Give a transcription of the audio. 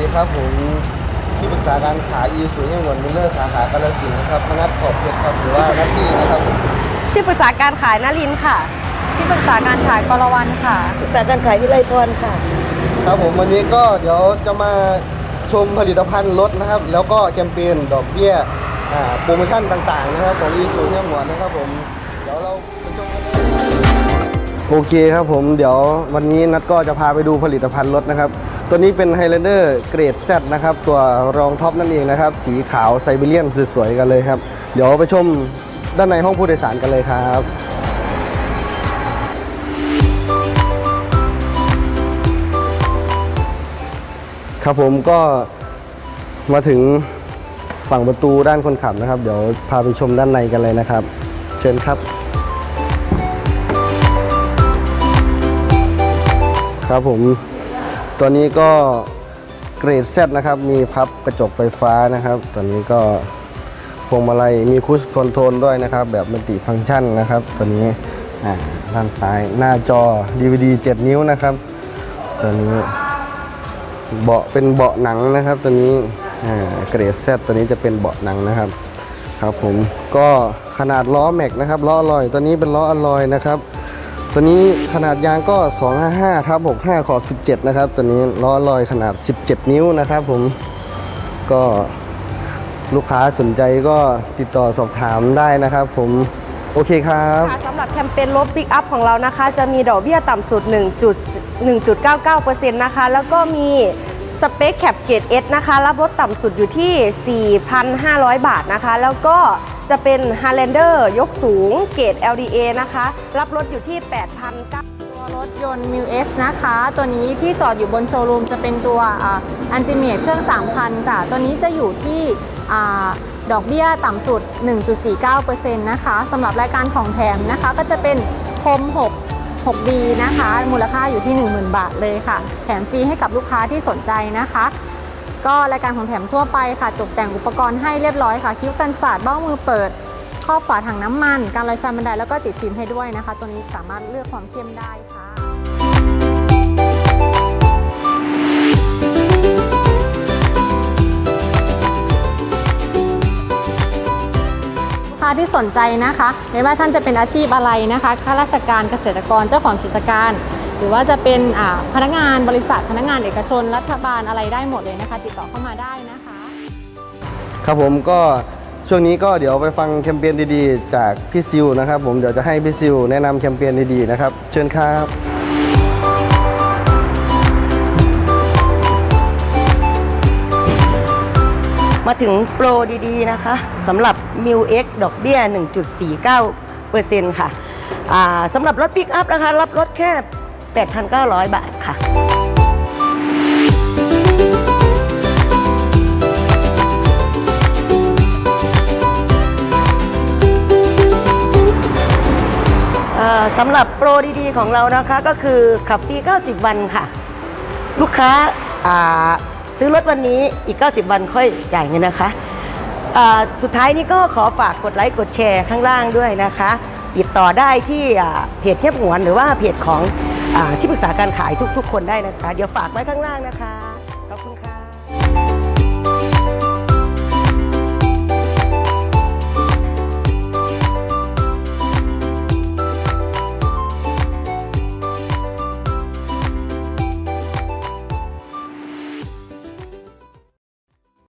ดีครับผมที่ปรึกษาการขายอีสูยังหวนมิลเลอร์สาขากาลสินธุ์นะครับพนัทขอบเพชรครับหรือว่านัทตี้นะครับผมที่ปรึกษาการขายนลินทร์ค่ะ ที่ปรึกษาการขายกรวันค่ะ ปรึกษาการขายวิไลพรค่ะ ครับผมวันนี้ก็เดี๋ยวจะมาชมผลิตภัณฑ์รถนะครับ แล้วก็แคมเปญดอกเบี้ยอ่าโปรโมชั่นต่างๆนะครับของอีสูยังหวนนะครับผมเดี๋ยวเราไปชมกันเลยโอเคครับผมเดี๋ยววันนี้นัดก็จะพาไปดูผลิตภัณฑ์รถนะครับ ตัวนี้เป็น Highlander เกรด Z นะครับ ตัวรองท็อปนั่นเองนะครับ สีขาวไซบีเรียนสวยๆกันเลยครับ เดี๋ยวไปชมด้านในห้องผู้โดยสารกันเลยครับครับผมก็มาถึงฝั่งประตูด้านคนขับนะครับ เดี๋ยวพาไปชมด้านในกันเลยนะครับ เชิญครับ ครับผม ตัวนี้ก็เกรด Z นะครับ มีพับกระจกไฟฟ้านะครับ ตัวนี้ก็พวงมาลัยมีคูสคอนโทรลด้วยนะครับ แบบมัลติฟังก์ชันนะครับ ตัวนี้ด้านซ้ายหน้าจอ DVD 7 นิ้วนะครับ ตัวนี้เบาะเป็นเบาะหนังนะครับ ตัวนี้เกรดแซตัวนี้จะเป็นเบาะหนังนะครับครับผมก็ขนาดล้อแม็กนะครับล้ออลอยตัวนี้เป็นล้ออลลอยนะครับ ตัวนี้ขนาดยางก็ 255ทับ65 ขอบ 17 นะครับ ตัวนี้ล้อลอยขนาด 17 นิ้วนะครับผมก็ลูกค้าสนใจก็ติดต่อสอบถามได้นะครับผมโอเคครับสำหรับแคมเปญรถปิกอัพของเรานะคะ จะมีดอกเบี้ยต่ำสุด 1.1.99%นะคะ แล้วก็มีสเปคแคปเกรด S นะคะ รับรถต่ำสุดอยู่ที่ 4,500 บาทนะคะ แล้วก็ จะเป็น Highlander ยกสูงเกรด LDA นะคะ รับรถอยู่ที่ 8,900ตัวรถยนต์ m ิ X นะคะ ตัวนี้ที่จอดอยู่บนโชว์รูมจะเป็นตัวอันติเม e เครื่อง 3,000ค่ะ ตัวนี้จะอยู่ที่ดอกเบี้ยต่ำสุด 1.49%นะคะสำหรับรายการของแถมนะคะ ก็จะเป็นคม6 6D นะคะ มูลค่าอยู่ที่ 10,000 บาทเลยค่ะ แถมฟรีให้กับลูกค้าที่สนใจนะคะ ก็รายการของแถมทั่วไปค่ะตกแต่งอุปกรณ์ให้เรียบร้อยค่ะ คิ้วกันศาสตร์เบ้ามือเปิดครอบฝาถังน้ำมัน การลอยชานบันไดแล้วก็ติดฟิล์มให้ด้วยนะคะ ตัวนี้สามารถเลือกความเข้มได้ค่ะลูกค้าที่สนใจนะคะ ไม่ว่าท่านจะเป็นอาชีพอะไรนะคะ ข้าราชการเกษตรกรเจ้าของกิจการ รือว่าจะเป็นอ่าพนักงานบริษัทพนักงานเอกชน รัฐบาลอะไรได้หมดเลยนะคะ ติดต่อเข้ามาได้นะคะ ครับผมก็ช่วงนี้ก็เดี๋ยวไปฟังแคมเปญดีๆ จากพี่ซิวนะครับ ผมเดี๋ยวจะให้พี่ซิวแนะนำแคมเปญดีๆนะครับ เชิญครับ มาถึงโปรดีๆนะคะสำหรับ m i l X ดอกเบี้ย 1.49%ค่ะอ่าสำหรับรถปิกอัพนะคะ รับรถแค่ 8,900 บาทค่ะสำหรับโปรดีๆของเรานะคะก็คือขับฟรี 90 วันค่ะ ลูกค้าาซื้อรถวันนี้อีก 90 วันค่อยจ่ายเงินนะคะสุดท้ายนี้ก็ขอฝากกดไลค์กดแชร์ข้างล่างด้วยนะคะ ติดต่อได้ที่เพจเทียบหวนหรือว่าเพจของ ที่ปรึกษาการขายทุกๆ คนได้นะคะ เดี๋ยวฝากไว้ข้างล่างนะคะ ขอบคุณค่ะ